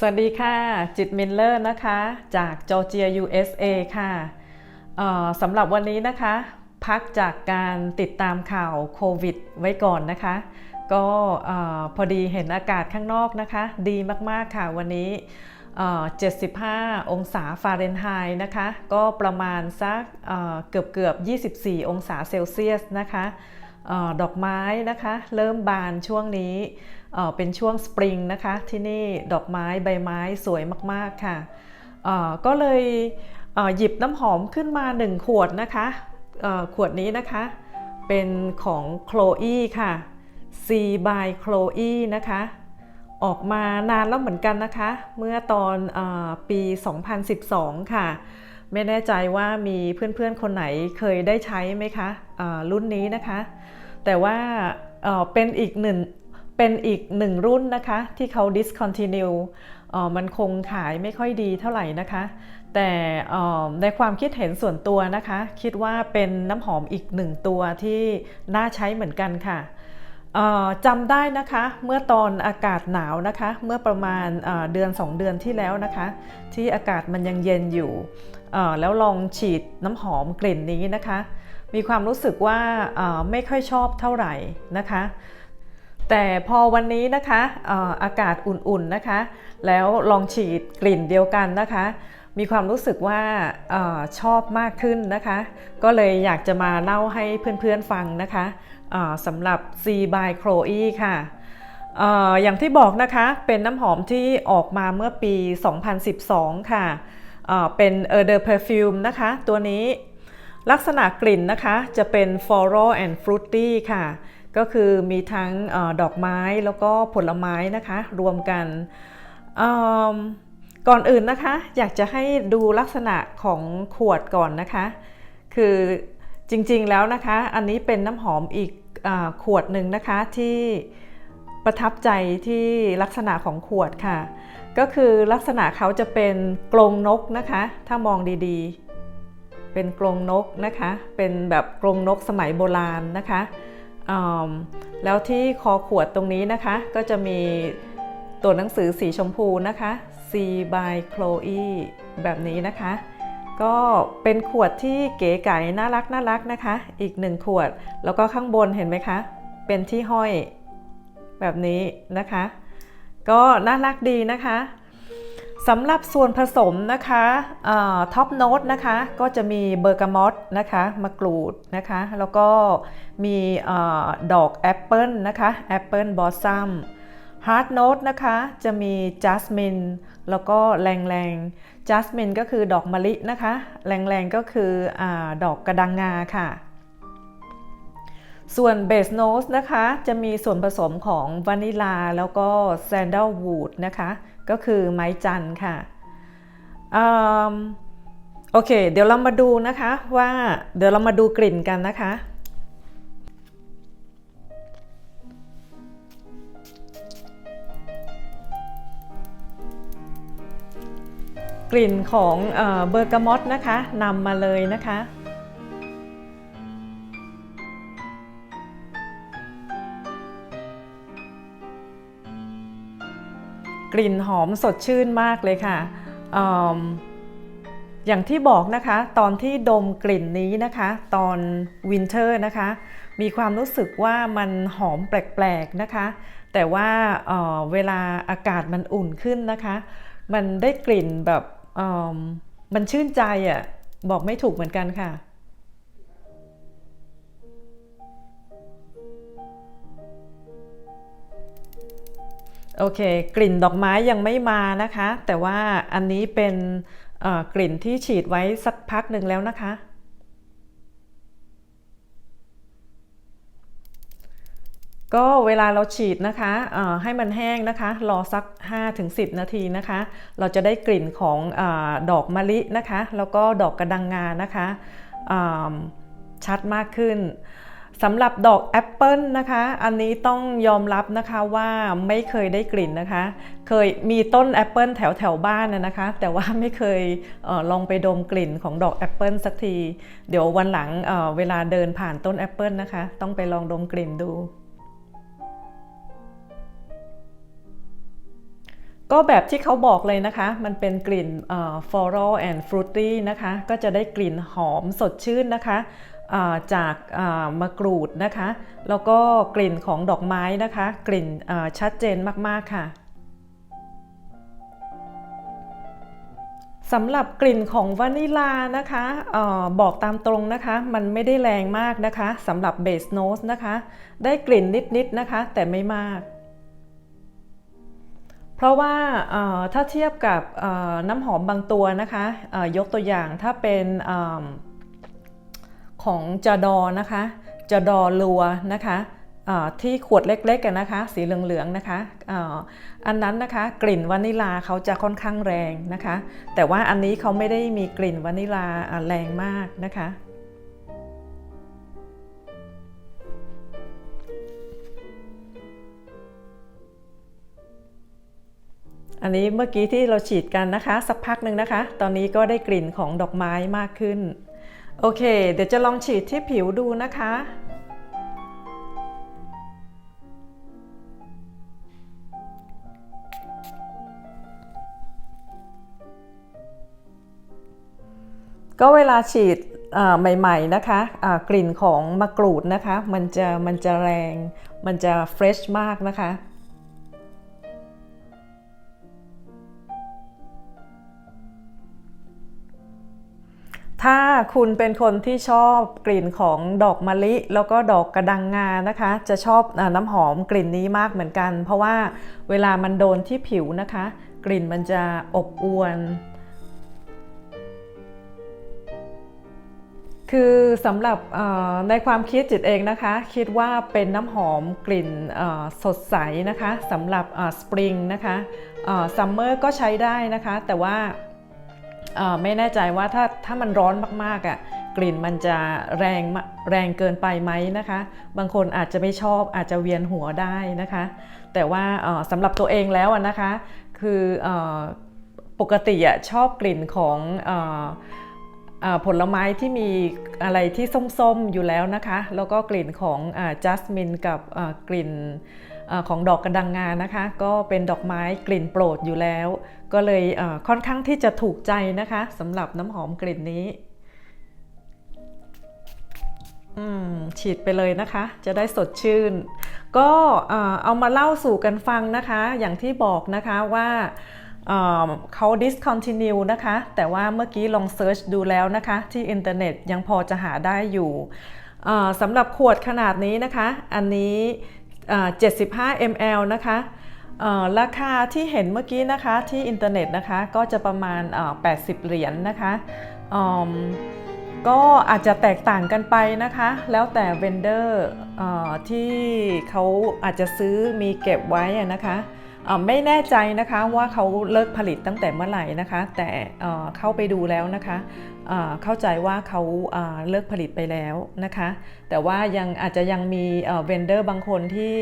สวัสดีค่ะ จิตมิลเลอร์นะคะ จากจอร์เจีย USA ค่ะสำหรับวันนี้นะคะ พักจากการติดตามข่าวโควิดไว้ก่อนนะคะ ก็พอดีเห็นอากาศข้างนอกนะคะ ดีมากๆค่ะวันนี้เอ่อ75 องศาฟาเรนไฮต์นะคะ ก็ประมาณสักเอ่อเกือบเกือบ 24 องศาเซลเซียสนะคะ ดอกไม้นะคะเริ่มบานช่วงนี้เเป็นช่วงสปริงนะคะที่นี่ดอกไม้ใบไม้สวยมากๆค่ะก็เลยเหยิบน้ำหอมขึ้นมา 1 ขวดนะคะขวดนี้นะคะ เป็นของ Chloe ค่ะ C by Chloe นะคะ ออกมานานแล้วเหมือนกันนะคะ เมื่อตอนเออปี 2012 ค่ะ ไม่แน่ใจว่ามีเพื่อนๆคนไหนเคยได้ใช้ไหมคะรุ่นนี้นะคะ แต่ว่าเป็นอีกหนึ่งเป็นอีกหนึ่งรุ่นนะคะ ที่เขา discontinue มันคงขายไม่ค่อยดีเท่าไหร่นะคะ แต่ในความคิดเห็นส่วนตัวนะคะ คิดว่าเป็นน้ำหอมอีกหนึ่งตัวที่น่าใช้เหมือนกันค่ะ จำได้นะคะเมื่อตอนอากาศหนาวนะคะ เมื่อประมาณเอ่อเดือน 2 เดือนที่แล้วนะคะ ที่อากาศมันยังเย็นอยู่ แล้วลองฉีดน้ำหอมกลิ่นนี้นะคะ มีความรู้สึกว่าไม่ค่อยชอบเท่าไหร่นะคะ แต่พอวันนี้นะคะอากาศอุ่นๆนะคะ แล้วลองฉีดกลิ่นเดียวกันนะคะมีความรู้สึกว่าอชอบมากขึ้นนะคะ ก็เลยอยากจะมาเล่าให้เพื่อนๆฟังนะคะ สำหรับ C by Chloe ค่ะอย่างที่บอกนะคะเป็นน้ำหอมที่ออกมาเมื่อปี 2012 ค่ะเอ่อเป็น e r d e r Perfume นะคะ ตัวนี้ลักษณะกลิ่นนะคะจะเป็น floral and fruity ค่ะ ก็คือมีทั้งอดอกไม้แล้วก็ผลไม้นะคะ รวมกันก่อนอื่นนะคะ อยากจะให้ดูลักษณะของขวดก่อนนะคะ คือ จริงๆแล้วนะคะ อันนี้เป็นน้ำหอมอีกอขวดหนึ่งนะคะที่ประทับใจที่ลักษณะของขวดค่ะ ก็คือลักษณะเขาจะเป็นกรงนกนะคะ ถ้ามองดีๆ เป็นกรงนกนะคะ เป็นแบบกรงนกสมัยโบราณนะคะแล้วที่คอขวดตรงนี้นะคะ ก็จะมีตัวหนังสือสีชมพูนะคะ C by Chloe แบบนี้นะคะ ก็เป็นขวดที่เก๋ไก๋น่ารักน่ารักนะคะ อีกหนึ่งขวด แล้วก็ข้างบนเห็นไหมคะ เป็นที่ห้อยแบบนี้นะคะ ก็น่ารักดีนะคะสำหรับส่วนผสมนะคะท็อปโน้ตนะคะ ก็จะมีเบอร์กามอตนะคะมะกรูดนะคะ แล้วก็มีอดอกแอปเปิลนะคะแอปเปิลบอสซัมฮาร์ดโน้ตนะคะ จะมีจัสมินแล้วก็แรงแรง จัสมินก็คือดอกมะลินะคะ แรงแรงก็คืออดอกกระดังงาค่ะ ส่วนเบสโนสนะคะ จะมีส่วนผสมของวานิลาแล้วก็แซนดัลวูดนะคะ ก็คือไม้จันทร์ค่ะอโอเค เดี๋ยวเรามาดูนะคะว่าเดี๋ยวเรามาดูกลิ่นกันนะคะ กลิ่นของเอ่อเบอร์กามอตนะคะนำมาเลยนะคะ กลิ่นหอมสดชื่นมากเลยค่ะออย่างที่บอกนะคะตอนที่ดมกลิ่นนี้นะคะ ตอนวินเทอร์นะคะ มีความรู้สึกว่ามันหอมแปลกๆนะคะ แต่ว่าเเวลาอากาศมันอุ่นขึ้นนะคะมันได้กลิ่นแบบ มมันชื่นใจอะ่ะ บอกไม่ถูกเหมือนกันค่ะ โอเค กลิ่นดอกไม้ยังไม่มานะคะ แต่ว่าอันนี้เป็นกลิ่นที่ฉีดไว้สักพักหนึ่งแล้วนะคะ ก็เวลาเราฉีดนะคะให้มันแห้งนะคะ รอสัก 5-10 นาทีนะคะ เราจะได้กลิ่นของอดอกมะลินะคะ แล้วก็ดอกกระดังงานะคะชัดมากขึ้นสำหรับดอกแอปเปิลนะคะ อันนี้ต้องยอมรับนะคะว่าไม่เคยได้กลิ่นนะคะ เคยมีต้นแอปเปิลแถวแถวบ้านนะนะคะ แต่ว่าไม่เคยเออลองไปดมกลิ่นของดอกแอปเปิลสักที เดี๋ยววันหลังเเวลาเดินผ่านต้นแอปเปิลนะคะ ต้องไปลองดมกลิ่นดู ก็แบบที่เขาบอกเลยนะคะ มันเป็นกลิ่นเอ่อ floral and fruity นะคะ ก็จะได้กลิ่นหอมสดชื่นนะคะจากมะกรูดนะคะ แล้วก็กลิ่นของดอกไม้นะคะ กลิ่นชัดเจนมาก ๆ ค่ะสำหรับกลิ่นของวานิลานะคะออบอกตามตรงนะคะ มันไม่ได้แรงมากนะคะสำหรับเบสโนสนะคะ ได้กลิ่นนิด ๆ นะคะ แต่ไม่มาก เพราะว่าถ้าเทียบกับน้ำหอมบางตัวนะคะยกตัวอย่างถ้าเป็นของจดอนะคะจดอลัวนะคะที่ขวดเล็กๆกันนะคะ สีเหลืองๆนะคะอันนั้นนะคะกลิ่นวานิลาเขาจะค่อนข้างแรงนะคะ แต่ว่าอันนี้เขาไม่ได้มีกลิ่นวานิลาแรงมากนะคะ อันนี้เมื่อกี้ที่เราฉีดกันนะคะ สักพักหนึ่งนะคะ ตอนนี้ก็ได้กลิ่นของดอกไม้มากขึ้น โอเค เดี๋ยวจะลองฉีดที่ผิวดูนะคะ ก็เวลาฉีดใหม่ๆนะคะะกลิ่นของมะกรูดนะคะ มันจะมันจะแรง มันจะเฟรชมากนะคะ ถ้าคุณเป็นคนที่ชอบกลิ่นของดอกมะลิ แล้วก็ดอกกระดังงานะคะ จะชอบน้ำหอมกลิ่นนี้มากเหมือนกัน เพราะว่าเวลามันโดนที่ผิวนะคะ กลิ่นมันจะอบอวลคือสำหรับในความคิดจิตเองนะคะ คิดว่าเป็นน้ำหอมกลิ่นสดใสนะคะสำหรับสปริงนะคะซัมเมอร์ก็ใช้ได้นะคะ แต่ว่า ไม่แน่ใจว่าถ้าถ้ามันร้อนมากๆอะ่ะกลิ่นมันจะแรงแรงเกินไปไหมนะคะ บางคนอาจจะไม่ชอบอาจจะเวียนหัวได้นะคะ แต่ว่าสำหรับตัวเองแล้วนะคะ คือปกติอะชอบกลิ่นของผลไม้ที่มีอะไรที่ส้มๆอยู่แล้วนะคะ แล้วก็กลิ่นของจัสมินกับกลิ่น ของดอกกระดังงานะคะ ก็เป็นดอกไม้กลิ่นโปรดอยู่แล้ว ก็เลยค่อนข้างที่จะถูกใจนะคะสำหรับน้ำหอมกลิ่นนี้ฉีดไปเลยนะคะ จะได้สดชื่น ก็เอามาเล่าสู่กันฟังนะคะ อย่างที่บอกนะคะว่าเขา discontinue นะคะ แต่ว่าเมื่อกี้ลองเซิร์ชดูแล้วนะคะ ที่อินเทอร์เน็ตยังพอจะหาได้อยู่สำหรับขวดขนาดนี้นะคะ อันนี้ 75 ml นะคะราคาที่เห็นเมื่อกี้นะคะที่อินเทอร์เน็ตนะคะก็จะประมาณ 80 เหรียญนนะคะก็อาจจะแตกต่างกันไปนะคะ แล้วแต่เวนเดอร์ที่เขาอาจจะซื้อมีเก็บไว้นะคะ ไม่แน่ใจนะคะว่าเขาเลิกผลิตตั้งแต่เมื่อไหร่นะคะ แต่เข้าไปดูแล้วนะคะเข้าใจว่าเขาเลิกผลิตไปแล้วนะคะ แต่ว่ายังอาจจะยังมีเวนเดอร์บางคนที่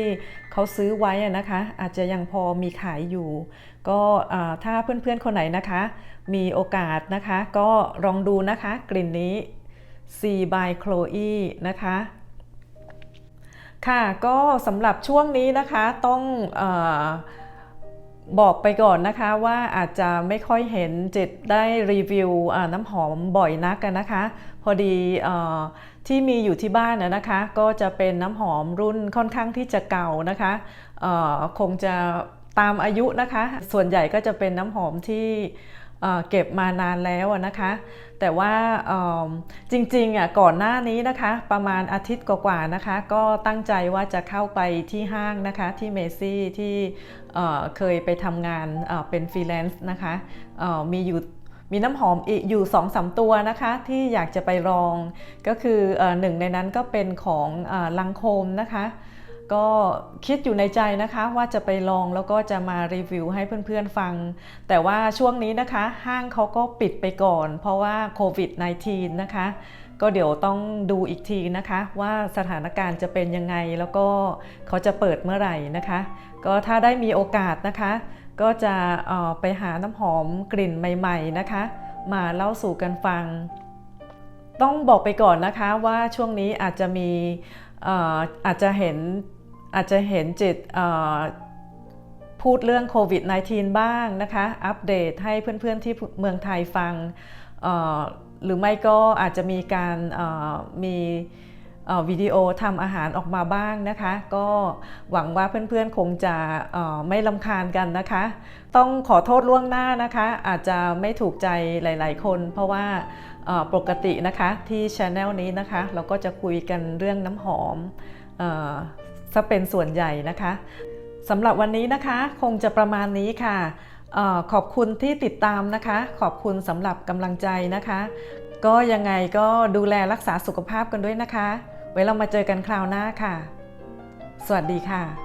เขาซื้อไว้นะคะ อาจจะยังพอมีขายอยู่ ก็ถ้าเพื่อนๆคนไหนนะคะ มีโอกาสนะคะ ก็ลองดูนะคะ กลิ่นนี้ C by Chloe นะคะค่ะก็สำหรับช่วงนี้นะคะต้องอ บอกไปก่อนนะคะว่าอาจจะไม่ค่อยเห็นจิตได้รีวิวน้ำหอมบ่อยนักกันนะคะ พอดีที่มีอยู่ที่บ้านนะคะ ก็จะเป็นน้ำหอมรุ่นค่อนข้างที่จะเก่านะคะคงจะตามอายุนะคะ ส่วนใหญ่ก็จะเป็นน้ำหอมที่ เก็บมานานแล้วนะคะ แต่ว่าจริงๆอะก่อนหน้านี้นะคะ ประมาณอาทิตย์กว่าๆนะคะ ก็ตั้งใจว่าจะเข้าไปที่ห้างนะคะที่เมซี่ที่เคยไปทำงานเป็นฟรีแลนซ์นะคะมีอยู่มีน้ำหอมอีกอยู่2อสตัวนะคะ ที่อยากจะไปลองก็คือหนึ่งในนั้นก็เป็นของลังโคมนะคะ ก็คิดอยู่ในใจนะคะว่าจะไปลองแล้วก็จะมารีวิวให้เพื่อนๆฟัง แต่ว่าช่วงนี้นะคะห้างเขาก็ปิดไปก่อน เพราะว่าโควิด -19 นะคะ ก็เดี๋ยวต้องดูอีกทีนะคะว่าสถานการณ์จะเป็นยังไงแล้วก็เขาจะเปิดเมื่อไหร่นะคะ ก็ถ้าได้มีโอกาสนะคะ ก็จะไปหาน้ำหอมกลิ่นใหม่ ๆนะคะ มาเล่าสู่กันฟัง ต้องบอกไปก่อนนะคะว่าช่วงนี้อาจจะมีอาจจะเห็น อาจจะเห็นจิตพูดเรื่องโควิด -19 บ้างนะคะ อัปเดตให้เพื่อนๆที่เมืองไทยฟัง หรือไม่ก็อาจจะมีการมีวิดีโอทำอาหารออกมาบ้างนะคะ ก็หวังว่าเพื่อนๆคงจะไม่ลำคาญกันนะคะ ต้องขอโทษล่วงหน้านะคะ อาจจะไม่ถูกใจหลายๆคน เพราะว่าปกตินะคะที่ช anel นี้นะคะ เราก็จะคุยกันเรื่องน้ำหอมอ ซะเป็นส่วนใหญ่นะคะสำหรับวันนี้นะคะคงจะประมาณนี้ค่ะออขอบคุณที่ติดตามนะคะ ขอบคุณสำหรับกำลังใจนะคะ ก็ยังไงก็ดูแลรักษาสุขภาพกันด้วยนะคะ ไว้เรามาเจอกันคราวหน้าค่ะ สวัสดีค่ะ